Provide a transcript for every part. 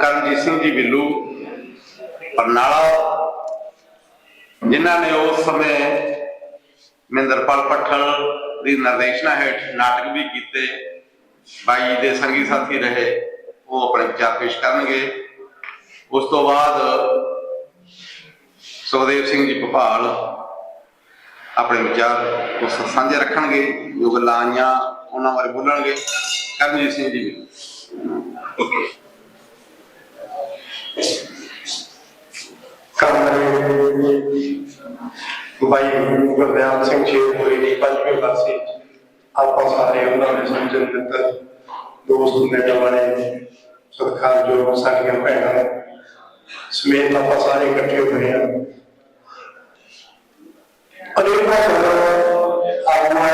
ਕਰਮਜੀਤ ਸਿੰਘ ਜੀ ਬਿੱਲੂ ਬਰਨਾਲਾ ਜਿਨ੍ਹਾਂ ਨੇ ਉਸ ਸਮੇਂ ਮਹਿੰਦਰਪਾਲ ਪੱਠਲ ਦੀ ਨਿਰਦੇਸ਼ਨਾ ਹੇਠ ਨਾਟਕ ਵੀ ਕੀਤੇ, ਬਾਈ ਦੇ ਸੰਗੀ ਸਾਥੀ ਰਹੇ, ਉਹ ਆਪਣੇ ਵਿਚਾਰ ਪੇਸ਼ ਕਰਨਗੇ। ਉਸ ਤੋਂ ਬਾਅਦ ਸੁਖਦੇਵ ਸਿੰਘ ਜੀ ਭੋਪਾਲ ਆਪਣੇ ਵਿਚਾਰ ਉਸ ਸਾਂਝੇ ਰੱਖਣਗੇ, ਜੋ ਗੱਲਾਂ ਆਈਆਂ, ਉਹਨਾਂ ਬਾਰੇ ਬੋਲਣਗੇ। ਕਰਨਜੀਤ ਸਿੰਘ ਜੀ ਬਿੱਲੂ। ਬਾਈ ਗੁਰਦਿਆਲ ਸਿੰਘ ਸ਼ੇਰਪੁਰੀ ਦੀ ਪੰਜਵੀਂ ਬਰਸੀ ਆਪਾਂ ਸਾਰੇ ਉਹਨਾਂ ਦੇ ਸਮਝਣ ਦਿੱਤਾ ਦੋਸਤ ਨੇ ਜਵਾਨੇ ਸਤਿਕਾਰ ਜੋ ਸਾਡੀਆਂ ਭੈਣਾਂ ਸਮੇਤ ਆਪਾਂ ਸਾਰੇ ਇਕੱਠੇ ਹੋਏ ਹਾਂ ਅਨੇਕਾਂ ਗੱਲਾਂ ਆਪਣਾ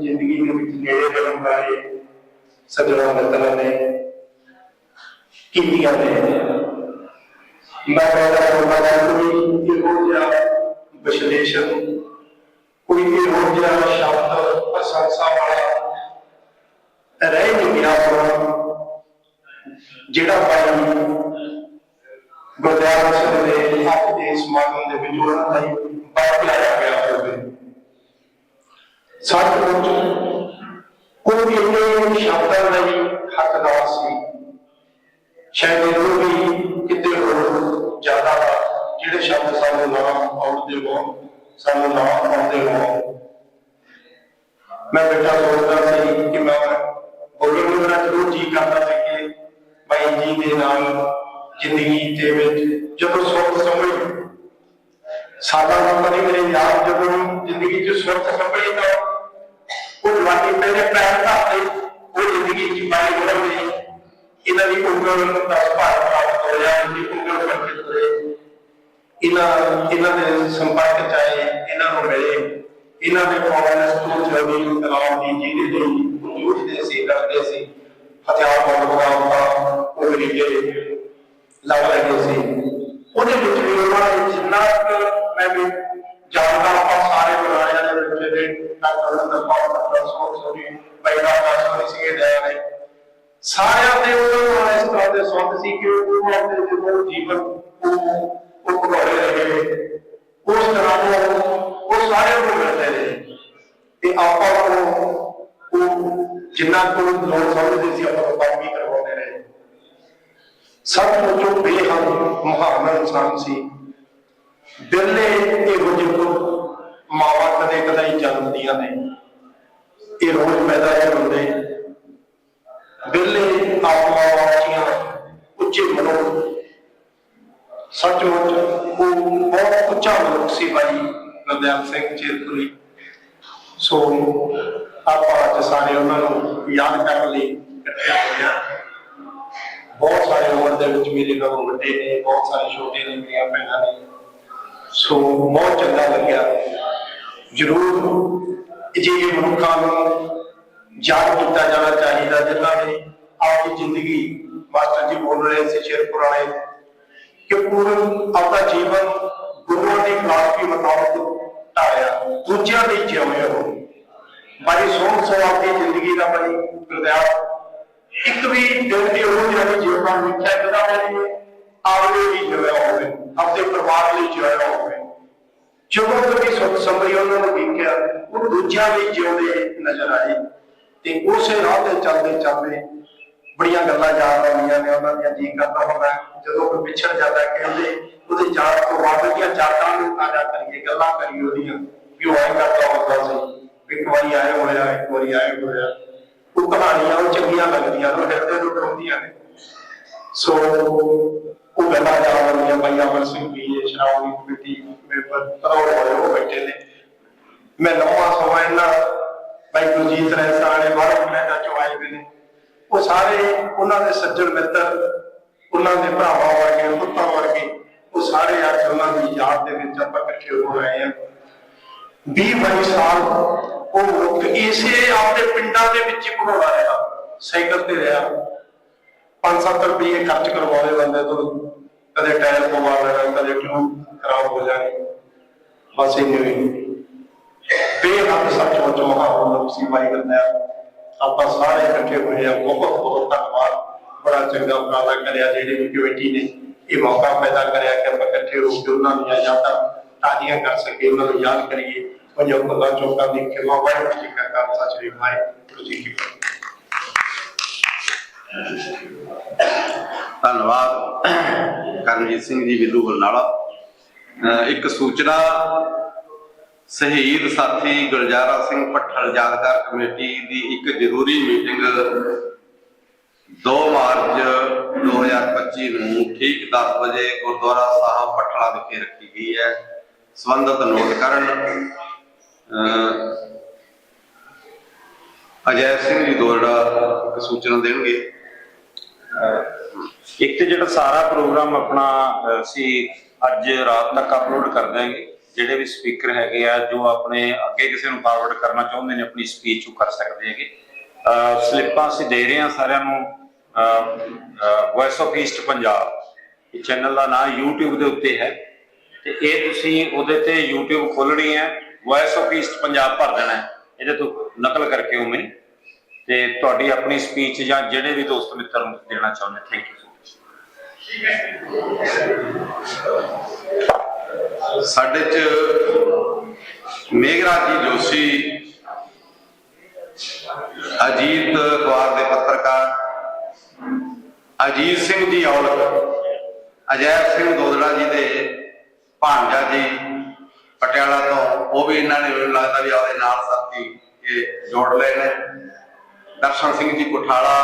ਜ਼ਿੰਦਗੀ ਦੇ ਵਿੱਚ ਨੇੜੇ ਰਹਿਣ ਵਾਲੇ ਸੱਜਣਾ ਮਿੱਤਰਾਂ ਨੇ ਕੀਤੀਆਂ ਨੇ। ਮੈਂ ਕਹਿੰਦਾ ਹੁੰਦਾ ਕੋਈ ਇਹੋ ਜਿਹਾ ਵਿਸ਼ਲੇਸ਼ਣ। ਕੋਈ ਇਹੋ ਜਿਹਾ ਸ਼ਬਦ ਪ੍ਰਸ਼ੰਸਾ ਵਾਲਾ ਰਹਿ ਨਹੀਂ ਗਿਆ ਜਿਹੜਾ ਭਾਈ ਗੁਰਦਿਆਲ ਸਿੰਘ ਦੇ ਅੱਜ ਦੇ ਸਮਾਗਮ ਦੇ ਵਿੱਚ ਉਹਨਾਂ ਦਾ ਹੀ ਬਾਤ ਲਾਇਆ ਗਿਆ ਹੋਵੇ। ਸੱਚਮੁੱਚ ਕੋਈ ਇੰਨੇ ਸ਼ਬਦਾਂ ਲਈ ਹੱਕਦਾਰ ਸੀ। ਸ਼ਾਇਦ ਉਹ ਵੀ ਜ਼ਿਆਦਾ ਜਿਹੜੇ ਸ਼ਬਦ ਸਾਨੂੰ ਨਾ ਆਉਂਦੇ ਹੋ ਸਾਨੂੰ ਨਾ ਆਉਂਦੇ ਹੋ ਮੈਂ ਬੇਟਾ ਸੋਚਦਾ ਸੀ ਕਿ ਮੈਂ ਬੋਲਣ ਨੂੰ ਮੇਰਾ ਜ਼ਰੂਰ ਜੀ ਕਰਦਾ ਸੀ ਕਿ ਬਾਈ ਜੀ ਦੇ ਨਾਲ ਜ਼ਿੰਦਗੀ ਦੇ ਵਿੱਚ ਜਦੋਂ ਸੁੱਖ ਸਮਝ ਸਾਡਾ ਨਾਮ ਨਹੀਂ ਮੇਰੇ ਯਾਦ ਜਦੋਂ ਜ਼ਿੰਦਗੀ 'ਚ ਸੁੱਖ ਸਮਝੀ ਤਾਂ ਉਹ ਜਵਾਨੀ ਪਹਿਲੇ ਪੈਰ ਧਰਦੇ ਉਹ ਜ਼ਿੰਦਗੀ 'ਚ ਪਾਈ ਹੋਣੀ ਇਹਨਾਂ ਦੀ ਉਂਗਲ ਦਾ ਭਾਰ ਪ੍ਰਾਪਤ ਹੋਇਆ ਇਹਦੀ ਉਂਗਲ ਕਰਕੇ ਤੁਰੇ ਇਹਨਾਂ ਇਹਨਾਂ ਦੇ ਸੰਪਰਕ ਚ ਆਏ ਇਹਨਾਂ ਨੂੰ ਮਿਲੇ ਇਹਨਾਂ ਦੇ ਪਾਵਨ ਸਕੂਲ ਜੋਗੀ ਤਲਾਬ ਦੀ ਜਿਹਦੇ ਦੇ ਯੂਥ ਦੇ ਸੀ ਕਰਦੇ ਸੀ ਹਥਿਆਰ ਬੰਦ ਦਾ ਉਹ ਜਿਹੜੇ ਲੱਗ ਰਹੇ ਸੀ ਉਹਦੇ ਵਿੱਚ ਵੀ ਉਹਨਾਂ ਨੇ ਜਿੰਨਾ ਕੁ ਮੈਂ ਵੀ ਜਾਣਦਾ ਆਪਾਂ ਸਾਰੇ ਬੁਲਾਇਆ ਦੇ ਵਿੱਚ ਦੇ ਡਾਕਟਰ ਦਾ ਪਾਵਨ ਸੋਚ ਸੋਰੀ ਪਹਿਲਾ ਪਾਸੋਂ ਸੀਗੇ ਦੇ ਨੇ ਸਾਰਿਆਂ ਦੇ ਉਹਨਾਂ ਨਾਲ ਇਸ ਤਰ੍ਹਾਂ ਦੇ ਸੰਬੰਧ ਸੀ ਕਿ ਉਹ ਆਪਣੇ ਜਦੋਂ ਜੀਵਨ ਉਹ ਉਹ ਘੜਾਏ ਰਹੇ ਉਸ ਤਰ੍ਹਾਂ ਉਹ ਉਹ ਸਾਰਿਆਂ ਨੂੰ ਮਿਲਦੇ ਨੇ। ਤੇ ਆਪਾਂ ਨੂੰ ਉਹ ਜਿੰਨਾ ਕੋਲ ਲੋੜ ਸਮਝਦੇ ਸੀ, ਆਪਾਂ ਨੂੰ ਕੰਮ ਵੀ ਕਰਵਾਉਂਦੇ ਰਹੇ। ਸਭ ਤੋਂ ਬੇਹੱਦ ਮਹਾਨ ਇਨਸਾਨ ਸੀ ਬਿਰਲੇ ਇਹੋ ਜਿਹੇ ਲੋਕ ਮਾਵਾ ਕਦੇ ਕਦਾਈ ਜਨਮਦੀਆਂ ਨੇ। ਇਹ ਰੋਜ਼ ਪੈਦਾ ਨਹੀਂ ਹੁੰਦੇ। ਬਿਰਲੇ ਆਤਮਾ ਵਾਚੀਆਂ ਉੱਚੇ ਮਨੋ ਸੱਚਮੁੱਚ ਉਹ ਬਹੁਤ ਉੱਚਾ ਮਨੁੱਖ ਸੀ ਭਾਈ ਗੁਰਦਿਆਲ ਸਿੰਘ ਚੇਤਪੁਰੀ ਸੋ ਆਪਾਂ ਅੱਜ ਸਾਰੇ ਉਹਨਾਂ ਨੂੰ ਯਾਦ ਕਰਨ ਲਈ ਇਕੱਠੇ ਹੋਏ ਹਾਂ। ਬਹੁਤ ਸਾਰੇ ਉਮਰ ਦੇ ਵਿੱਚ ਮੇਰੇ ਨਾਲੋਂ ਵੱਡੇ ਨੇ, ਬਹੁਤ ਸਾਰੇ ਛੋਟੇ ਨੇ, ਮੇਰੀਆਂ ਭੈਣਾਂ ਨੇ। ਸੋ ਬਹੁਤ ਚੰਗਾ ਲੱਗਿਆ। ਜ਼ਰੂਰ ਜੇ ਮਨੁੱਖਾਂ ਨੂੰ ਯਾਦ ਕੀਤਾ ਜਾਣਾ ਚਾਹੀਦਾ ਜਿਨ੍ਹਾਂ ਨੇ ਆਪਣੀ ਜ਼ਿੰਦਗੀ ਮਾਸਟਰ ਜੀ ਬੋਲ ਰਹੇ ਸੀ ਸ਼ੇਰਪੁਰ ਵਾਲੇ ਕਿ ਪੂਰਨ ਆਪਣਾ ਜੀਵਨ ਗੁਰੂਆਂ ਦੀ ਫਲਸਫੀ ਮੁਤਾਬਕ ਢਾਲਿਆ, ਦੂਜਿਆਂ ਲਈ ਜਿਉਏ ਹੋ ਬੜੀ ਸੋਹਣ ਸਵਾਲ ਦੀ ਜ਼ਿੰਦਗੀ ਦਾ ਬੜੀ ਗੁਰਦਿਆਲ, ਇੱਕ ਵੀ ਦਿਨ ਦੀ ਉਹ ਜਿਹੜੀ ਜੀਵਨ ਵੇਖਿਆ ਜਿਹਦਾ ਮੇਰੀ ਆਪਦੇ ਲਈ ਜਿਉਇਆ ਹੋਵੇ ਆਪਣੇ ਪਰਿਵਾਰ ਲਈ ਜਿਉਇਆ ਹੋਵੇ। ਜਦੋਂ ਕਦੀ ਸੁਖ ਸੰਭਰੀ ਉਹਨਾਂ ਨੂੰ ਵੇਖਿਆ ਉਹ ਦੂਜਿਆਂ ਲਈ ਜਿਉਂਦੇ ਨਜ਼ਰ ਆਏ। ਤੇ ਉਸੇ ਰਾਹ ਤੇ ਚੱਲਦੇ ਚੱਲਦੇ ਬੜੀਆਂ ਗੱਲਾਂ ਯਾਦ ਆਉਂਦੀਆਂ ਨੇ ਉਹਨਾਂ ਦੀਆਂ, ਜੀ ਕਰਦਾ ਹੁੰਦਾ ਜਦੋਂ ਕੋਈ ਵਿਛੜ ਜਾਂਦਾ ਕਹਿੰਦੇ ਉਹਦੇ ਯਾਦ ਤੋਂ ਬਾਅਦ ਦੀਆਂ ਯਾਦਾਂ ਨੂੰ ਤਾਜ਼ਾ ਕਰੀਏ, ਗੱਲਾਂ ਕਰੀਏ ਉਹਦੀਆਂ, ਵੀ ਉਹ ਐਂ ਕਰਦਾ ਹੁੰਦਾ ਸੀ। ਇੱਕ ਵਾਰੀ ਆਏ ਹੋਇਆ, ਇੱਕ ਵਾਰੀ ਆਏ ਹੋਇਆ। ਉਹ ਕਹਾਣੀਆਂ ਉਹ ਚੰਗੀਆਂ ਲੱਗਦੀਆਂ ਉਹ ਹਿਰਦੇ ਨੂੰ ਟੁੰਦੀਆਂ ਨੇ। ਸੋ ਉਹ ਗੱਲਾਂ ਯਾਦ ਆਉਂਦੀਆਂ ਬਾਈ ਅਮਰ ਸਿੰਘ ਵੀ ਇਹ ਸ਼ਰਾਵਣੀ ਕਮੇਟੀ ਮੈਂਬਰ ਤਰੌੜ ਹੋਏ ਉਹ ਬੈਠੇ ਨੇ। ਮੈਂ ਲੰਮਾ ਸਮਾਂ ਇਹਨਾਂ ਬਾਈ ਗੁਰਜੀਤ ਰੈਸਾ ਨੇ ਬਾਹਰੋਂ ਕੈਨੇਡਾ ਚੋਂ ਆਏ ਹੋਏ ਨੇ। ਉਹ ਸਾਰੇ ਉਹਨਾਂ ਦੇ ਸੱਜਣ ਮਿੱਤਰ, ਉਹਨਾਂ ਦੇ ਭਰਾਵਾਂ ਵਰਗੇ, ਪੁੱਤਾਂ ਵਰਗੇ, ਉਹ ਸਾਰੇ ਅੱਜ ਉਹਨਾਂ ਦੀ ਯਾਦ ਦੇ ਵਿੱਚ ਆਪਾਂ ਇਕੱਠੇ ਹੋ ਰਹੇ ਹਾਂ। 20 22 ਸਾਲ ਉਹ ਲੋਕ ਇਸੇ ਆਪਣੇ ਪਿੰਡਾਂ ਦੇ ਵਿੱਚ ਹੀ ਪੜਾਉਣਾ ਰਿਹਾ। ਸਾਈਕਲ ਤੇ ਰਿਹਾ। 5-7 ਰੁਪਏ ਖਰਚ ਕਰਵਾਉਂਦੇ ਬੰਦੇ ਤੋਂ। ਕਦੇ ਟਾਇਰ ਪਵਾ ਲੈਣਾ, ਕਦੇ ਟਿਊਬ ਖਰਾਬ ਹੋ ਜਾਣੀ। ਬਸ ਇੰਨੀ ਹੋਈ ਬੇਹੱਦ ਸੱਚਮੁੱਚ ਮਹਾਨ ਲੋਕ ਸੀ ਬਾਈ ਕਰਨਾ ਆਪਾਂ ਸਾਰੇ ਇਕੱਠੇ ਹੋਏ ਆ। ਬਹੁਤ ਬਹੁਤ ਧੰਨਵਾਦ। ਬੜਾ ਚੰਗਾ ਉਪਰਾਲਾ ਕਰਿਆ ਜਿਹੜੀ ਕਮੇਟੀ ਨੇ। ਇਹ ਮੌਕਾ ਪੈਦਾ ਕਰਿਆ ਕਿ ਆਪਾਂ ਇਕੱਠੇ ਹੋ ਕੇ ਉਹਨਾਂ ਦੀਆਂ ਯਾਦਾਂ ਤਾਜ਼ੀਆਂ ਕਰ ਸਕੀਏ, ਉਹਨਾਂ ਨੂੰ ਯਾਦ ਕਰੀਏ। ਪੰਜਾਬ ਦਾ ਚੌਕਾਂ ਦੀ ਖਿਮਾ ਵਾਹਿਗੁਰੂ ਜੀ ਕਾ ਖਾਲਸਾ, ਸ੍ਰੀ ਵਾਹਿਗੁਰੂ ਜੀ ਕੀ ਧੰਨਵਾਦ। ਕਰਨਜੀਤ ਸਿੰਘ ਜੀ ਵਿਦੂ ਬਰਨਾਲਾ। ਅਹ ਇੱਕ ਸੂਚਨਾ ਸ਼ਹੀਦ ਸਾਥੀ ਗੁਲਜ਼ਾਰਾ ਸਿੰਘ ਭੱਠਲ ਯਾਦਗਾਰ ਕਮੇਟੀ ਦੀ ਇੱਕ ਜ਼ਰੂਰੀ ਮੀਟਿੰਗ 2 ਮਾਰਚ 2025 ਨੂੰ ਠੀਕ 10 ਵਜੇ ਗੁਰਦੁਆਰਾ ਸਾਹਿਬ ਭੱਠਲਾ ਵਿਖੇ ਰੱਖੀ ਗਈ ਹੈ। ਸੰਬੰਧਤ ਨੋਟ ਕਰਨ ਅਹ ਅਜੈ ਸਿੰਘ ਜੀ ਦੋੜਾ ਇੱਕ ਸੂਚਨਾ ਦੇਣਗੇ। ਇੱਕ ਤੇ ਜਿਹੜਾ ਸਾਰਾ ਪ੍ਰੋਗਰਾਮ ਆਪਣਾ ਅਹ, ਅਸੀਂ ਅੱਜ ਰਾਤ ਤੱਕ ਅਪਲੋਡ ਕਰ ਦਾਂਗੇ ਜਿਹੜੇ ਵੀ ਸਪੀਕਰ ਹੈਗੇ ਆ, ਜੋ ਆਪਣੇ ਅੱਗੇ ਕਿਸੇ ਨੂੰ ਫਾਰਵਰਡ ਕਰਨਾ ਚਾਹੁੰਦੇ ਨੇ, ਆਪਣੀ ਸਪੀਚ ਉਹ ਕਰ ਸਕਦੇ ਹੈਗੇ। ਸਲਿੱਪਾਂ ਅਸੀਂ ਦੇ ਰਹੇ ਹਾਂ ਸਾਰਿਆਂ ਨੂੰ ਵੌਇਸ ਆਫ ਈਸਟ ਪੰਜਾਬ ਇਹ ਚੈਨਲ ਦਾ ਨਾਮ YouTube ਦੇ ਉੱਤੇ ਹੈ। ਤੇ ਇਹ ਤੁਸੀਂ ਉਹਦੇ ਤੇ YouTube ਖੋਲਣੀ ਹੈ ਵੌਇਸ ਆਫ ਈਸਟ ਪੰਜਾਬ ਭਰ ਦੇਣਾ ਹੈ। ਇਹਦੇ ਤੋਂ ਨਕਲ ਕਰਕੇ ਉਵੇਂ ਤੇ ਤੁਹਾਡੀ ਆਪਣੀ ਸਪੀਚ ਜਾਂ ਜਿਹੜੇ ਵੀ ਦੋਸਤ ਮਿੱਤਰ ਨੂੰ ਦੇਣਾ ਚਾਹੁੰਦੇ ਥੈਂਕ ਯੂ ਸਾਡੇ ਚ ਮੇਘਰਾਜ ਜੀ ਜੋਸ਼ੀ, ਅਜੀਤ ਅਖਬਾਰ ਦੇ ਪੱਤਰਕਾਰ, ਅਜੀਤ ਸਿੰਘ ਜੀ ਔਲਖ, ਅਜੈਬ ਸਿੰਘ ਦੋਦੜਾ ਜੀ ਦੇ ਭਾਂਜਾ ਜੀ ਪਟਿਆਲਾ ਤੋਂ, ਉਹ ਵੀ ਇਹਨਾਂ ਨੇ ਮੈਨੂੰ ਲੱਗਦਾ ਵੀ ਆਪਦੇ ਨਾਲ ਸਾਥੀ ਇਹ ਜੋੜ ਲਏ ਨੇ। ਦਰਸ਼ਨ ਸਿੰਘ ਜੀ ਕੋਠਾਲਾ,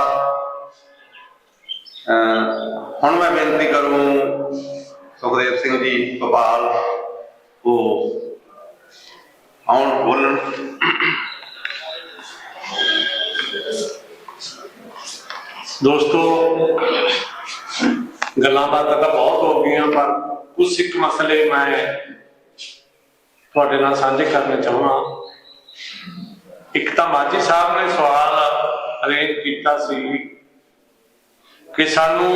ਅਹ ਹੁਣ ਮੈਂ ਬੇਨਤੀ ਕਰੂੰ ਸੁਖਦੇਵ ਸਿੰਘ ਜੀ ਭੋਪਾਲ ਉਹ ਆਉਣ ਬੋਲਣ। ਦੋਸਤੋ, ਗੱਲਾਂ ਬਾਤਾਂ ਤਾਂ ਬਹੁਤ ਹੋ ਗਈਆਂ, ਪਰ ਕੁਝ ਇੱਕ ਮਸਲੇ ਮੈਂ ਤੁਹਾਡੇ ਨਾਲ ਸਾਂਝੇ ਕਰਨੇ ਚਾਹੁੰਦਾ। ਇੱਕ ਤਾਂ ਮਾਜੀ ਸਾਹਿਬ ਨੇ ਸਵਾਲ ਅਰੇਂਜ ਕੀਤਾ ਸੀ ਕਿ ਸਾਨੂੰ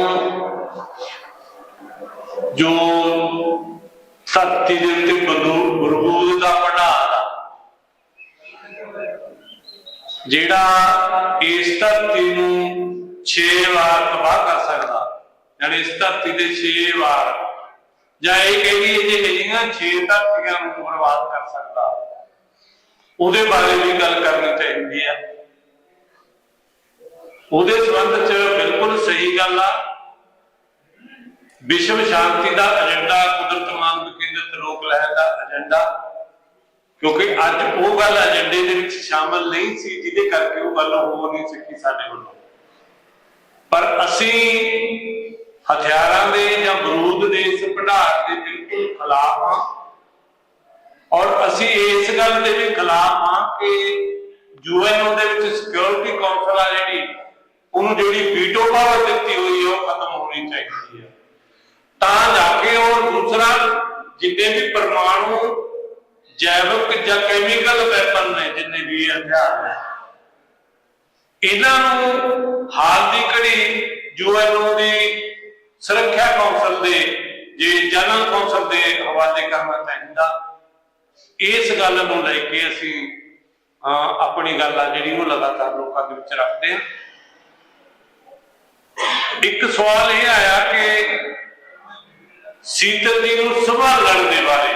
ਜੋ ਧਰਤੀ ਦੇ ਉੱਤੇ ਬਰੂਦ ਦਾ ਭੰਡਾਰ ਜਿਹੜਾ ਇਸ ਧਰਤੀ ਨੂੰ 6 ਵਾਰ ਤਬਾਹ ਕਰ ਸਕਦਾ, ਯਾਨੀ ਇਸ ਧਰਤੀ ਦੇ 6 ਵਾਰ, ਜਾਂ ਇਹ ਕਹੀਏ ਜੇ ਜਿਹੜੀਆਂ 6 ਧਰਤੀਆਂ ਨੂੰ ਬਰਬਾਦ ਕਰ ਸਕਦਾ, ਉਹਦੇ ਬਾਰੇ ਵੀ ਗੱਲ ਕਰਨੀ ਚਾਹੀਦੀ ਆ ਉਹਦੇ ਸੰਬੰਧ 'ਚ ਬਿਲਕੁਲ ਸਹੀ ਗੱਲ ਆ ਵਿਸ਼ਵ ਸ਼ਾਂਤੀ ਦਾ ਏਜੰਡਾ ਕੁਦਰਤ ਮੰਗ ਕੇਂਦਰਿਤ ਲੋਕ ਲਹਿਰ ਦਾ ਏਜੰਡਾ ਕਿਉਂਕਿ ਅੱਜ ਉਹ ਗੱਲ ਏਜੰਡੇ ਦੇ ਵਿੱਚ ਸ਼ਾਮਲ ਨਹੀਂ ਸੀ, ਜਿਹਦੇ ਕਰਕੇ ਉਹ ਗੱਲ ਹੋ ਨਹੀਂ ਸਕੀ ਸਾਡੇ ਵੱਲੋਂ। ਪਰ ਅਸੀਂ ਹਥਿਆਰਾਂ ਦੇ ਜਾਂ ਬਰੂਦ ਦੇ ਇਸ ਭੰਡਾਰ ਦੇ ਬਿਲਕੁਲ ਖਿਲਾਫ ਹਾਂ। ਔਰ ਅਸੀਂ ਇਸ ਗੱਲ ਦੇ ਵੀ ਖਿਲਾਫ ਹਾਂ ਕਿ ਯੂਐਨਓ ਦੇ ਵਿੱਚ ਸਿਕਿਉਰਿਟੀ ਕੌਂਸਲ ਆ ਜਿਹੜੀ, ਉਹਨੂੰ ਜਿਹੜੀ ਵੀਟੋ ਪਾਵਰ ਦਿੱਤੀ ਹੋਈ ਹੈ ਉਹ ਖਤਮ ਹੋਣੀ ਚਾਹੀਦੀ ਹੈ ਤਾਂ ਜਾ ਕੇ ਉਹ ਜਿੰਨੇ ਵੀ ਪਰਮਾਣੂ ਜੈਵਿਕ ਜਾਂ ਕੈਮੀਕਲ ਵੈਪਨ ਨੇ ਜਿੰਨੇ ਵੀ ਹਥਿਆਰ ਨੇ ਇਹਨਾਂ ਨੂੰ ਹਾਲ ਦੀ ਘੜੀ ਯੂਐਨਓ ਦੀ ਸੁਰੱਖਿਆ ਕੌਂਸਲ ਦੇ, ਜੇ ਜਨਰਲ ਕੌਂਸਲ ਦੇ ਹਵਾਲੇ ਕਰਨਾ ਚਾਹੀਦਾ। ਇਸ ਗੱਲ ਨੂੰ ਲੈ ਕੇ ਅਸੀਂ ਆਪਣੀ ਗੱਲ ਆ ਜਿਹੜੀ ਉਹ ਲਗਾਤਾਰ ਲੋਕਾਂ ਦੇ ਵਿੱਚ ਰੱਖਦੇ ਹਾਂ। ਇੱਕ ਸਵਾਲ ਇਹ ਆਇਆ ਕਿ ਸੀਤਲ ਜੀ ਨੂੰ ਸੰਭਾਲਣ ਦੇ ਬਾਰੇ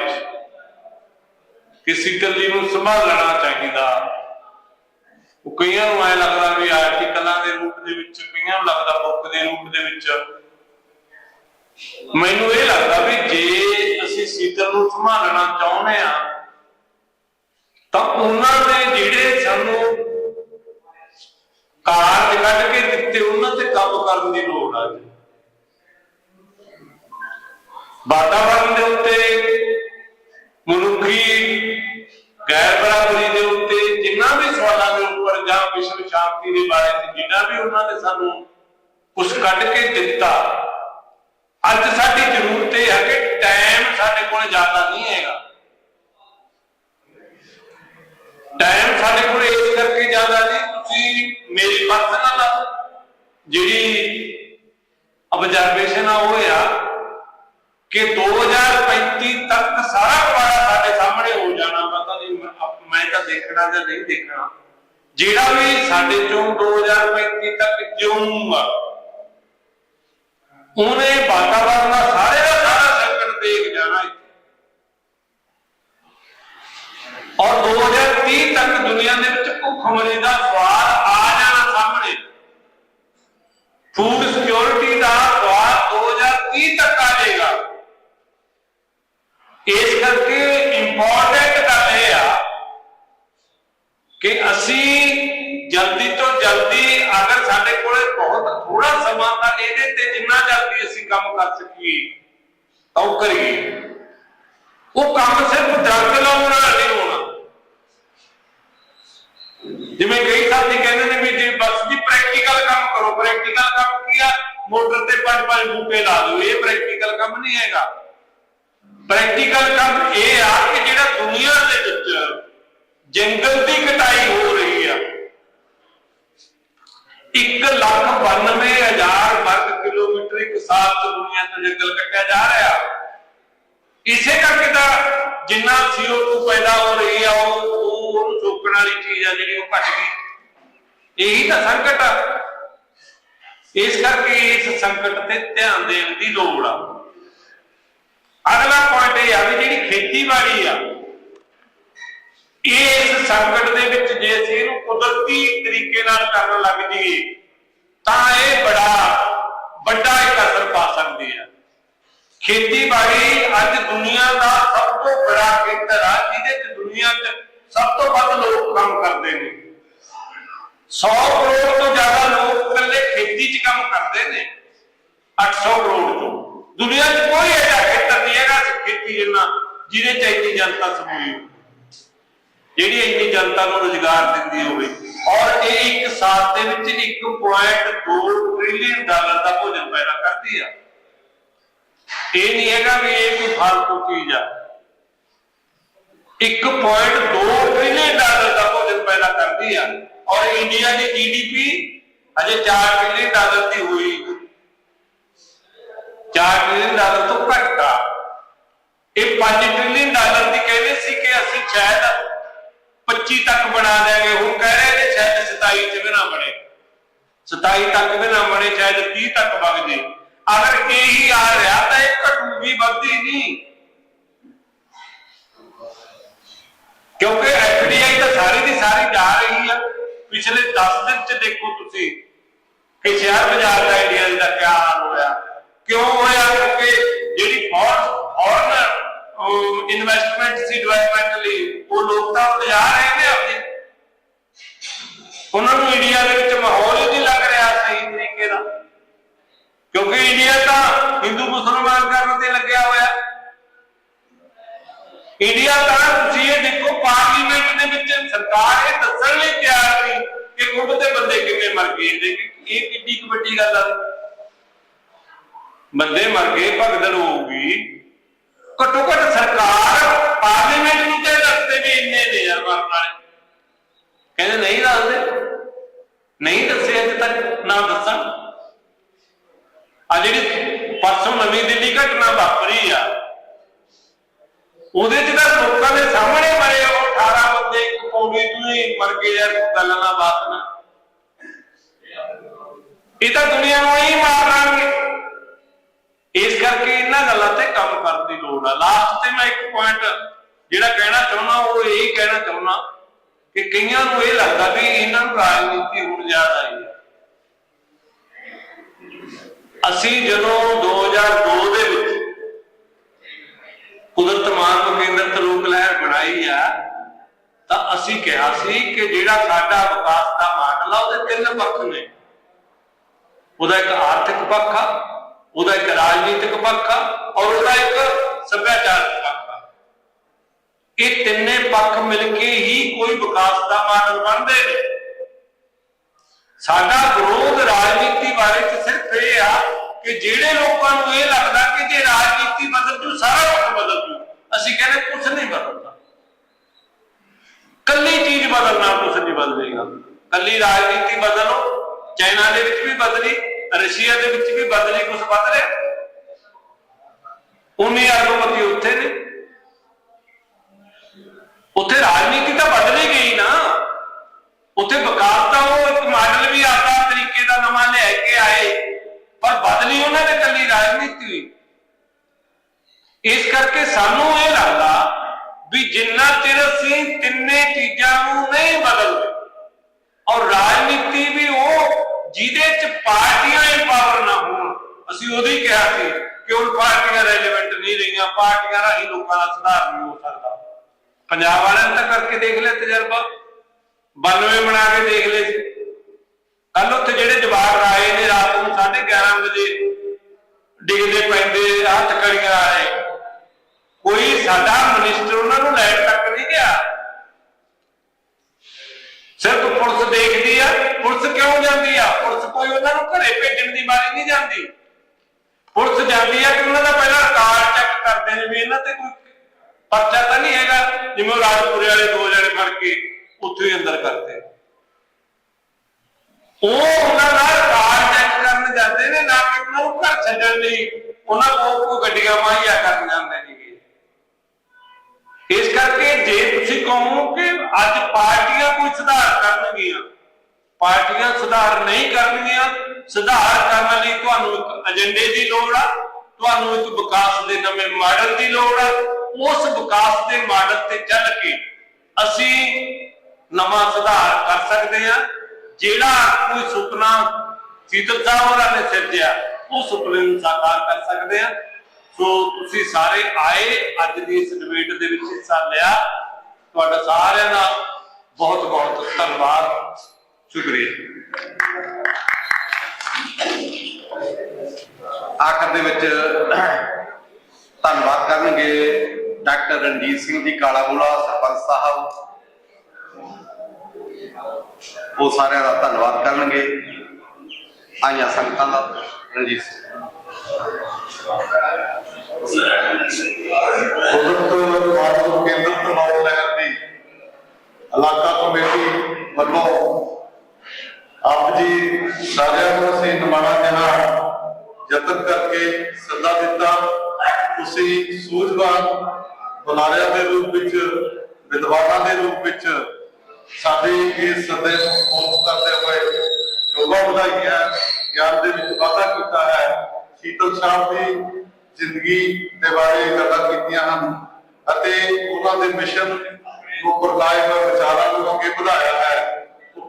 ਕਿ ਸੀਤਲ ਜੀ ਨੂੰ ਸੰਭਾਲਣਾ ਚਾਹੀਦਾ। ਉਹ ਕਈਆਂ ਨੂੰ ਐ ਲੱਗਦਾ ਵੀ ਆਰਟੀਕਲਾਂ ਦੇ ਰੂਪ ਦੇ ਵਿੱਚ, ਕਈਆਂ ਨੂੰ ਲੱਗਦਾ ਬੁੱਕ ਦੇ ਰੂਪ ਦੇ ਵਿੱਚ। ਮੈਨੂੰ ਇਹ ਲੱਗਦਾ ਵੀ ਜੇ ਅਸੀਂ ਸੀਤਲ ਨੂੰ ਸੰਭਾਲਣਾ ਚਾਹੁੰਦੇ ਆ ਤਾਂ ਉਹਨਾਂ ਦੇ ਜਿਹੜੇ ਸਾਨੂੰ ਕਾਰਜ ਕੱਢ ਕੇ ਦਿੱਤੇ, ਉਹਨਾਂ ਤੇ ਕੰਮ ਕਰਨ ਦੀ ਲੋੜ ਆ ਜੀ ਵਾਤਾਵਰਣ ਦੇ ਉੱਤੇ, ਮਨੁੱਖੀ ਗੈਰ ਬਰਾਬਰੀ ਦੇ ਉੱਤੇ, ਜਿੰਨਾ ਵੀ ਸਵਾਲਾਂ ਦੇ ਉੱਪਰ ਜਾਂ ਵਿਸ਼ਵ ਸ਼ਾਂਤੀ ਦੇ ਬਾਰੇ ਚ, ਜਿੰਨਾ ਵੀ ਉਹਨਾਂ ਨੇ ਸਾਨੂੰ ਕੁਝ ਕੱਢ ਕੇ ਦਿੱਤਾ, ਅੱਜ ਸਾਡੀ ਜ਼ਰੂਰਤ ਇਹ ਹੈ ਕਿ ਟਾਈਮ ਸਾਡੇ ਕੋਲ ਜ਼ਿਆਦਾ ਨਹੀਂ ਹੈਗਾ। ਟਾਈਮ ਸਾਡੇ ਕੋਲ ਇਸ ਕਰਕੇ ਜ਼ਿਆਦਾ ਨਹੀਂ, ਤੁਸੀਂ ਮੇਰੀ ਪਰਸਨਲ ਜਿਹੜੀ ਆਬਜ਼ਰਵੇਸ਼ਨ ਆ ਉਹ ਆ ਕਿ 2035 ਤੱਕ ਸਾਰਾ ਕੁਆਰਾ ਸਾਡੇ ਸਾਹਮਣੇ ਹੋ ਜਾਣਾ ਪਤਾ ਨਹੀਂ, ਮੈਂ ਤਾਂ ਦੇਖਣਾ ਜਾਂ ਨਹੀਂ ਦੇਖਣਾ। ਜਿਹੜਾ ਵੀ ਸਾਡੇ ਚੋਂ 2035 ਤੱਕ ਜਿਊਗਾ, ਉਹਨੇ ਵਾਤਾਵਰਣ ਦਾ ਸਾਰੇ ਦਾ ਸਾਰਾ ਸੰਕਟ ਦੇਖ ਜਾਣਾ ਔਰ 2030 ਤੱਕ ਦੁਨੀਆ ਦੇ ਵਿੱਚ ਭੁੱਖਮਰੀ ਦਾ ਸਵਾਲ ਆ ਜਾਣਾ ਸਾਹਮਣੇ। ਫੂਡ ਸਿਕਿਉਰਿਟੀ ਦਾ ਸਵਾਲ 2030 ਤੱਕ ਆ ਜਾਏਗਾ। ਇਸ ਕਰਕੇ ਇੰਪੋਰਟੈਂਟ ਗੱਲ ਇਹ ਆ ਕਿ ਅਸੀਂ ਜਲਦੀ ਤੋਂ ਜਲਦੀ ਅਗਰ ਸਾਡੇ ਕੋਲੇ ਬਹੁਤ ਥੋੜਾ ਸਮਾਂ ਤਾਂ ਇਹਦੇ ਤੇ ਜਿੰਨਾ ਜਲਦੀ ਅਸੀਂ ਕੰਮ ਕਰ ਸਕੀਏ, ਤਾਂ ਉਹ ਕਰੀਏ। ਉਹ ਕੰਮ ਸਿਰਫ ਦਰਦ ਲਾਉਣ ਨਾਲ ਨਹੀਂ ਹੋਣਾ। ਜਿਵੇਂ ਕਈ ਸਾਥੀ ਕਹਿੰਦੇ ਨੇ ਵੀ ਜੇ ਬਸ ਜੀ ਪ੍ਰੈਕਟੀਕਲ ਕੰਮ ਕਰੋ ਪ੍ਰੈਕਟੀਕਲ ਕੰਮ ਕੀ ਆ? ਮੋਟਰ ਤੇ ਪੰਜ ਪੰਜ ਬੂਟੇ ਲਾ ਦਿਓ, ਇਹ ਪ੍ਰੈਕਟੀਕਲ ਕੰਮ ਨਹੀਂ ਹੈਗਾ। ਪ੍ਰੈਕਟੀਕਲ ਕੰਮ ਇਹ ਆ ਕਿ ਜਿਹੜਾ ਦੁਨੀਆ ਦੇ ਵਿੱਚ ਜੰਗਲ ਦੀ ਕਟਾਈ ਹੋ ਰਹੀ ਆ। 1 ਲੱਖ 92 ਹਜ਼ਾਰ ਵਰਗ ਕਿਲੋਮੀਟਰ ਇੱਕ ਸਾਲ ਚ ਦੁਨੀਆ ਤੋਂ ਜੰਗਲ ਕੱਟਿਆ ਜਾ ਰਿਹਾ। ਇਸੇ ਕਰਕੇ ਤਾਂ ਜਿੰਨਾ CO2 ਪੈਦਾ ਹੋ ਰਹੀ ਆ, ਉਹ ਉਹਨੂੰ ਸੋਕਣ ਵਾਲੀ ਚੀਜ਼ ਆ ਜਿਹੜੀ ਉਹ ਘਟ ਗਈ। ਇਹੀ ਤਾਂ ਸੰਕਟ ਆ। ਇਸ ਕਰਕੇ ਇਸ ਸੰਕਟ ਤੇ ਧਿਆਨ ਦੇਣ ਦੀ ਲੋੜ ਆ। ਅਗਲਾ ਪੁਆਇੰਟ ਇਹ ਆ ਵੀ ਜਿਹੜੀ ਖੇਤੀਬਾੜੀ ਆ ਇਸ ਸੰਕਟ ਦੇ ਵਿੱਚ ਜੇ ਅਸੀਂ ਇਹਨੂੰ ਕੁਦਰਤੀ ਤਰੀਕੇ ਨਾਲ ਕਰਨ ਲੱਗ ਜਾਈਏ, ਤਾਂ ਇਹ ਬੜਾ ਵੱਡਾ ਇੱਕ ਅਸਰ ਪਾ ਸਕਦੀ ਹੈ ਖੇਤੀਬਾੜੀ ਅੱਜ ਦੁਨੀਆ ਦਾ ਸਭ ਤੋਂ ਬੜਾ ਖੇਤਰ ਆ, ਜਿਹਦੇ 'ਚ ਦੁਨੀਆ 'ਚ ਸਭ ਤੋਂ ਵੱਧ ਲੋਕ ਕੰਮ ਕਰਦੇ ਨੇ। 100 ਕਰੋੜ ਤੋਂ ਜ਼ਿਆਦਾ ਲੋਕ ਇਕੱਲੇ ਖੇਤੀ 'ਚ ਕੰਮ ਕਰਦੇ ਨੇ 800 ਕਰੋੜ ਤੋਂ। ਦੁਨੀਆ 'ਚ ਕੋਈ ਐਸਾ ਖੇਤਰ ਨਹੀਂ ਹੈਗਾ ਖੇਤੀ ਜਿੰਨਾ ਜਿਹਦੇ 'ਚ ਇੰਨੀ ਜਨਤਾ ਸਮੂਹੀ ਜਿਹੜੀ ਇੰਨੀ ਜਨਤਾ ਨੂੰ ਰੁਜ਼ਗਾਰ ਦਿੰਦੀ ਹੋਵੇ। ਔਰ ਇਹ ਇੱਕ ਸਾਲ ਦੇ ਵਿੱਚ 1.2 ਟ੍ਰਿਲੀਅਨ ਡਾਲਰ ਦਾ ਭੋਜਨ ਪੈਦਾ ਕਰਦੀ ਆ। ਇਹ ਨਹੀਂ ਹੈਗਾ ਵੀ ਇਹ ਕੋਈ ਫालतू ਚੀਜ਼ ਆ। 1.2 ਟ੍ਰਿਲੀਅਨ ਡਾਲਰ ਦਾ ਭੋਜਨ ਪੈਦਾ ਕਰਦੀ ਆ। ਔਰ ਇੰਡੀਆ ਦੀ ਜੀਡੀਪੀ ਅਜੇ 4 ਟ੍ਰਿਲੀਅਨ ਡਾਲਰ ਦੀ ਹੋਈ। 4 ਟ੍ਰਿਲੀਅਨ ਡਾਲਰ ਤੋਂ ਘੱਟ ਆ। ਇਹ 5 ਟ੍ਰਿਲੀਅਨ ਡਾਲਰ ਦੀ ਕਹਿੰਦੇ ਸੀ ਕਿ ਅਸੀਂ ਸ਼ਾਇਦ 25 ਤੱਕ ਬਣਾ ਦੇਾਂਗੇ ਹੁਣ ਕਹਿ ਰਹੇ ਨੇ ਸ਼ਾਇਦ 27 ਚ ਵੀ ਨਾ ਬਣੇ। 27 ਤੱਕ ਵੀ ਨਾ ਬਣੇ, ਸ਼ਾਇਦ 30 ਤੱਕ ਵਗ ਜੇ। ਅਗਰ ਇਹੀ ਆ ਰਿਹਾ ਤਾਂ ਇਹ ਘਟੂਗੀ ਵੱਧਦੀ ਨਹੀਂ। ਕਿਉਂਕਿ ਐਫਡੀਆਈ ਤਾਂ ਸਾਰੀ ਦੀ ਸਾਰੀ ਜਾ ਰਹੀ ਆ। ਪਿਛਲੇ 10 ਦਿਨ ਚ ਦੇਖੋ ਤੁਸੀਂ, ਕਿ ਸ਼ੇਅਰ ਬਾਜ਼ਾਰ ਦਾ ਇੰਡੀਆ ਦਾ ਕੀ ਹਾਲ ਹੋਇਆ। ਕਿਉਂ ਇਨਵੈਸਟਮੈਂਟ ਸੀ ਡਿਵੈਲਪਮੈਂਟ ਲਈ ਉਹ ਲੋਕ ਤਾਂ ਉਹ ਰਹੇ ਨੇ ਆਪਣੇ। ਉਹਨਾਂ ਨੂੰ ਇੰਡੀਆ ਦੇ ਵਿੱਚ ਮਾਹੌਲ ਹੀ ਨਹੀਂ ਲੱਗ ਰਿਹਾ ਸਹੀ ਤਰੀਕੇ ਦਾ ਕਿਉਂਕਿ ਇੰਡੀਆ ਤਾਂ ਹਿੰਦੂ ਮੁਸਲਮਾਨ ਕਰਨ ਤੇ ਲੱਗਿਆ ਹੋਇਆ। ਇੰਡੀਆ ਤਾਂ ਤੁਸੀਂ ਇਹ ਦੇਖੋ ਪਾਰਲੀਮੈਂਟ ਦੇ ਵਿੱਚ ਸਰਕਾਰ ਇਹ ਦੱਸਣ ਲਈ ਤਿਆਰ ਨਹੀਂ ਕਿ ਕੁੱਬ ਦੇ ਬੰਦੇ ਕਿਵੇਂ ਮਰ ਗਏ। ਇਹ ਕਿੱਡੀ ਕੁ ਵੱਡੀ ਗੱਲ ਆ। ਬੰਦੇ ਮਰ ਗਏ ਭਗਦੜ ਹੋਊਗੀ ਘੱਟੋ ਘੱਟ ਸਰਕਾਰ ਪਾਰਲੀਮੈਂਟ ਨੂੰ ਤੇ ਦੱਸਦੇ ਵੀ ਇੰਨੇ ਨੇ ਯਾਰ ਮਰਨ ਵਾਲੇ। ਕਹਿੰਦੇ ਨਹੀਂ ਦੱਸਦੇ। ਨਹੀਂ ਦੱਸੇ ਅਜੇ ਤੱਕ, ਨਾ ਦੱਸਣ। ਆ ਜਿਹੜੀ ਪਰਸੋਂ ਨਵੀਂ ਦਿੱਲੀ ਘਟਨਾ ਵਾਪਰੀ ਆ, ਉਹਦੇ ਚ ਤਾਂ ਲੋਕਾਂ ਦੇ ਸਾਹਮਣੇ ਮਰੇ ਉਹ 18 ਬੰਦੇ, ਇੱਕ ਪੌੜੀ ਤੋਂ ਹੀ ਮਰ ਗਏ ਯਾਰ ਗੱਲ ਨਾ, ਬਾਤ ਨਾ। ਇਹ ਤਾਂ ਦੁਨੀਆ ਨੂੰ ਹੀ ਮਾਰ ਲਾਂਗੇ ਇਸ ਕਰਕੇ ਇਹਨਾਂ ਗੱਲਾਂ ਤੇ ਕੰਮ ਕਰਨ ਦੀ ਲੋੜ ਆ। ਲਾਸਟ ਤੇ ਮੈਂ ਇੱਕ ਪੁਆਇੰਟ ਜਿਹੜਾ ਕਹਿਣਾ ਚਾਹੁੰਦਾ, ਉਹ ਇਹ ਕਹਿਣਾ ਚਾਹੁੰਦਾ ਕਿ ਕਈਆਂ ਨੂੰ ਇਹ ਲੱਗਦਾ ਵੀ ਇਹਨਾਂ ਨੂੰ ਰਾਜਨੀਤੀ ਹੁਣ ਜ਼ਿਆਦਾ ਆਈ ਹੈ ਅਸੀਂ ਜਦੋਂ 2002 ਦੇ ਵਿੱਚ ਕੁਦਰਤ ਮਾਨਵ ਕੇਂਦਰਿਤ ਲੋਕ ਲਹਿਰ ਬਣਾਈ ਆ, ਤਾਂ ਅਸੀਂ ਕਿਹਾ ਸੀ ਕਿ ਜਿਹੜਾ ਸਾਡਾ ਵਿਕਾਸ ਦਾ ਮਾਡਲ ਆ, ਉਹਦੇ ਤਿੰਨ ਪੱਖ ਨੇ। ਉਹਦਾ ਇੱਕ ਆਰਥਿਕ ਪੱਖ ਆ ਉਹਦਾ ਇੱਕ ਰਾਜਨੀਤਿਕ ਪੱਖ ਆ ਔਰ ਉਹਦਾ ਇੱਕ ਸੱਭਿਆਚਾਰਕ ਪੱਖ ਆ। ਇਹ ਤਿੰਨੇ ਪੱਖ ਮਿਲ ਕੇ ਹੀ ਕੋਈ ਵਿਕਾਸ ਦਾ ਮਾਡਲ ਬਣਦੇ ਨੇ। ਸਾਡਾ ਵਿਰੋਧ ਰਾਜਨੀਤੀ ਬਾਰੇ ਚ ਸਿਰਫ ਇਹ ਆ ਕਿ ਜਿਹੜੇ ਲੋਕਾਂ ਨੂੰ ਇਹ ਲੱਗਦਾ ਕਿ ਜੇ ਰਾਜਨੀਤੀ ਬਦਲ ਜੂ, ਸਾਰਾ ਕੁਝ ਬਦਲ ਜੂ, ਅਸੀਂ ਕਹਿੰਦੇ ਕੁਝ ਨਹੀਂ ਬਦਲਦਾ। ਕੱਲੀ ਚੀਜ਼ ਬਦਲਣਾ ਕੁਝ ਨਹੀਂ ਬਦਲੇਗਾ। ਕੱਲੀ ਰਾਜਨੀਤੀ ਬਦਲੋ, ਚਾਈਨਾ ਦੇ ਵਿੱਚ ਵੀ ਬਦਲੀ ਰਸ਼ੀਆ ਦੇ ਵਿੱਚ ਵੀ ਬਦਲੀ ਕੁਝ ਬਦਲਿਆ ਉਨੀ ਅਰਬਪਤੀ ਉੱਥੇ ਨੇ। ਉੱਥੇ ਰਾਜਨੀਤੀ ਤਾਂ ਬਦਲੀ ਗਈ ਨਾ। ਉੱਥੇ ਵਿਕਾਸ ਤਾਂ ਉਹ ਇੱਕ ਮਾਡਲ ਵੀ ਆਪਦਾ ਤਰੀਕੇ ਦਾ ਨਵਾਂ ਲੈ ਕੇ ਆਏ, ਪਰ ਬਦਲੀ ਉਹਨਾਂ ਨੇ ਕੱਲੀ ਰਾਜਨੀਤੀ ਹੋਈ। ਇਸ ਕਰਕੇ ਸਾਨੂੰ ਇਹ ਲੱਗਦਾ ਵੀ ਜਿੰਨਾ ਚਿਰ ਅਸੀਂ ਤਿੰਨੇ ਚੀਜ਼ਾਂ ਨੂੰ ਨਹੀਂ ਬਦਲਦੇ, ਔਰ ਰਾਜਨੀਤੀ ਵੀ ਉਹ ਜਿਹਦੇ ਚ ਪਾਰਟੀਆਂ ਅਸੀਂ ਉਦੋਂ ਹੀ ਕਿਹਾ ਸੀ ਕਿ ਹੁਣ ਪਾਰਟੀਆਂ ਰੈਲੇਵੈਂਟ ਨਹੀਂ ਰਹੀਆਂ, ਪਾਰਟੀਆਂ ਰਾਹੀਂ ਲੋਕਾਂ ਦਾ ਸੁਧਾਰ ਨਹੀਂ ਹੋ ਸਕਦਾ। ਪੰਜਾਬ ਵਾਲਿਆਂ ਨੇ ਤਾਂ ਕਰਕੇ ਦੇਖ ਲਿਆ ਤਜਰਬਾ। 92 ਬਣਾ ਕੇ ਦੇਖ ਲਏ ਕੱਲ ਉੱਥੇ ਜਿਹੜੇ ਜਵਾਬ ਆਏ ਨੇ, ਰਾਤ ਨੂੰ 11:30 ਵਜੇ ਡਿੱਗਦੇ ਪੈਂਦੇ ਹੱਥ ਕੜੀਆਂ ਆ ਕੋਈ ਸਾਡਾ ਮਿਨਿਸਟਰ ਉਹਨਾਂ ਨੂੰ ਲੈਣ ਤੱਕ ਨਹੀਂ ਗਿਆ। ਸਿਰਫ ਪੁਲਿਸ ਦੇਖਦੀ ਆ, ਪੁਲਿਸ ਕਿਉਂ ਜਾਂਦੀ ਆ? ਪੁਲਿਸ ਕੋਈ ਉਹਨਾਂ ਨੂੰ ਘਰੇ ਭੇਜਣ ਦੀ ਮਾਰੀ ਨਹੀਂ ਜਾਂਦੀ। ਪੁਲਿਸ ਜਾਂਦੀ ਆ ਕਿ ਉਹਨਾਂ ਦਾ ਪਹਿਲਾਂ ਰਿਕਾਰਡ ਚੈੱਕ ਕਰਦੇ ਨੇ ਵੀ ਇਹਨਾਂ ਤੇ ਕੋਈ ਪਰਚਾ ਤਾਂ ਨਹੀਂ ਹੈਗਾ, ਜਿਵੇਂ ਉਹ ਰਾਜਪੁਰੇ ਵਾਲੇ ਦੋ ਜਣੇ ਫੜ ਕੇ ਉੱਥੇ ਅੰਦਰ ਕਰਤੇ ਉਹ ਉਹਨਾਂ ਦਾ ਰਿਕਾਰਡ ਚੈੱਕ ਕਰਨ ਜਾਂਦੇ ਨੇ, ਨਾ ਕਿ ਉਹਨਾਂ ਨੂੰ ਘਰ ਛੱਡਣ ਲਈ। ਉਹਨਾਂ ਕੋਲ ਕੋਈ ਗੱਡੀਆਂ ਮੁਹੱਈਆ ਕਰਨ ਜਾਂਦੇ ਨੇਗੇ। ਇਸ ਕਰਕੇ ਜੇ ਤੁਸੀਂ ਕਹੋ ਕਿ ਅੱਜ ਪਾਰਟੀਆਂ ਕੋਈ ਸੁਧਾਰ ਕਰਨਗੀਆਂ, ਪਾਰਟੀਆਂ ਸੁਧਾਰ ਨਹੀਂ ਕਰਨਗੀਆਂ ਸੁਧਾਰ ਕਰਨ ਲਈ ਤੁਹਾਨੂੰ ਇੱਕ ਏਜੰਡੇ ਦੀ ਲੋੜ ਆ, ਤੁਹਾਨੂੰ ਇੱਕ ਵਿਕਾਸ ਦੇ ਨਵੇਂ ਮਾਡਲ ਦੀ ਲੋੜ ਆ। ਉਸ ਵਿਕਾਸ ਦੇ ਮਾਡਲ ਤੇ ਚੱਲ ਕੇ ਅਸੀਂ ਨਵਾਂ ਸੁਧਾਰ ਕਰ ਸਕਦੇ ਹਾਂ। ਜਿਹੜਾ ਕੋਈ ਸੁਪਨਾ ਸੀਤਲ ਸਾਹਿਬ ਹੋਰਾਂ ਨੇ ਸਿਰਜਿਆ ਉਹ ਸੁਪਨੇ ਨੂੰ ਸਾਕਾਰ ਕਰ ਸਕਦੇ ਹਾਂ। ਸੋ ਤੁਸੀਂ ਸਾਰੇ ਆਏ, ਅੱਜ ਦੀ ਇਸ ਡਿਬੇਟ ਦੇ ਵਿੱਚ ਹਿੱਸਾ ਲਿਆ। ਤੁਹਾਡਾ ਸਾਰਿਆਂ ਦਾ ਬਹੁਤ ਬਹੁਤ ਧੰਨਵਾਦ। ਸ਼ੁਕਰੀਆ। ਆਖਰ ਦੇ ਵਿੱਚ ਧੰਨਵਾਦ ਕਰਨਗੇ ਡਾਕਟਰ ਰਣਜੀਤ ਸਿੰਘ ਜੀ ਕਾਲਾਬੂਲਾ ਸਰਪੰਚ ਸਾਹਿਬ। ਉਹ ਸਾਰਿਆਂ ਦਾ ਧੰਨਵਾਦ ਕਰਨਗੇ। ਆਈਆਂ ਸੰਗਤਾਂ ਦਾ ਰਣਜੀਤ ਸਿੰਘ।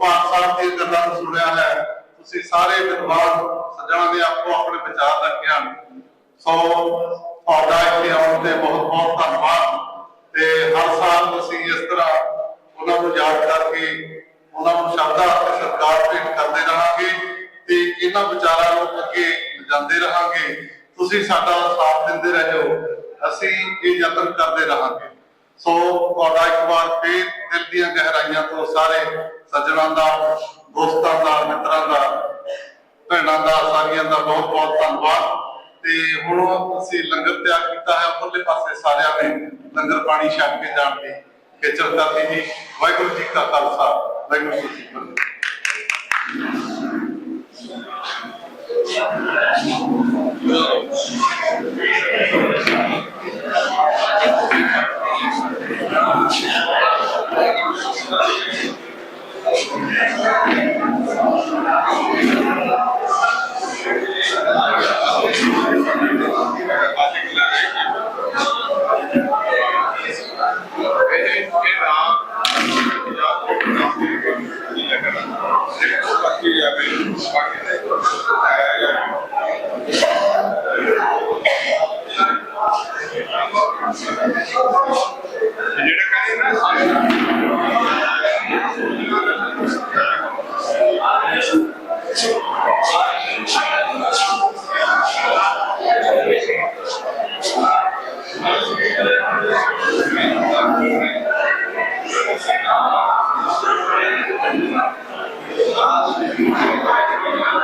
ਹੈ ਸਾਹਿਬ ਦੀਆਂ ਗੱਲਾਂ ਨੂੰ ਸੁਣਿਆ ਹੈ। ਤੁਸੀਂ ਸਾਰੇ ਵਿਦਵਾਨ ਸੱਜਣਾ ਦੇ ਆਪੋ ਆਪਣੇ ਵਿਚਾਰ ਰੱਖੇ ਸੋ ਤੁਹਾਡਾ ਇੱਥੇ ਆਉਣ ਤੇ ਬਹੁਤ ਬਹੁਤ ਧੰਨਵਾਦ। ਤੇ ਹਰ ਸਾਲ ਅਸੀਂ ਇਸ ਤਰ੍ਹਾਂ ਉਹਨਾਂ ਨੂੰ ਯਾਦ ਕਰਕੇ ਉਹਨਾਂ ਨੂੰ ਸ਼ਰਧਾ ਅਤੇ ਸਤਿਕਾਰ ਭੇਟ ਕਰਦੇ ਰਹਾਂਗੇ ਤੇ ਇਹਨਾਂ ਵਿਚਾਰਾਂ ਨੂੰ ਅੱਗੇ ਲਿਜਾਂਦੇ ਰਹਾਂਗੇ। ਤੁਸੀਂ ਸਾਡਾ ਸਾਥ ਦਿੰਦੇ ਰਹੋ ਅਸੀਂ ਇਹ ਯਤਨ ਕਰਦੇ ਰਹਾਂਗੇ। ਸੋ ਤੁਹਾਡਾ ਇੱਕ ਵਾਰ ਫੇਰ ਦਿਲ ਦੀਆਂ ਗਹਿਰਾਈਆਂ ਤੋਂ ਸਾਰੇ ਸੱਜਣਾਂ ਦਾ, ਦੋਸਤਾਂ ਦਾ, ਮਿੱਤਰਾਂ ਦਾ, ਭੈਣਾਂ ਦਾ, ਸਾਰੀਆਂ ਦਾ ਬਹੁਤ ਬਹੁਤ ਧੰਨਵਾਦ। ਤੇ ਹੁਣ ਅਸੀਂ ਲੰਗਰ ਤਿਆਰ ਕੀਤਾ ਹੈ ਉੱਪਰਲੇ ਪਾਸੇ ਸਾਰਿਆਂ ਨੇ, ਲੰਗਰ ਪਾਣੀ ਛਕ ਕੇ ਜਾਣ ਦੀ ਖੇਚਲ ਕਰਦੀ ਜੀ ਵਾਹਿਗੁਰੂ ਜੀ ਕਾ ਖਾਲਸਾ, ਵਾਹਿਗੁਰੂ ਜੀ ਕੀ ਫਤਿਹ। ਜਿਹੜਾ ਕਹਿੰਦੇ ਨਾ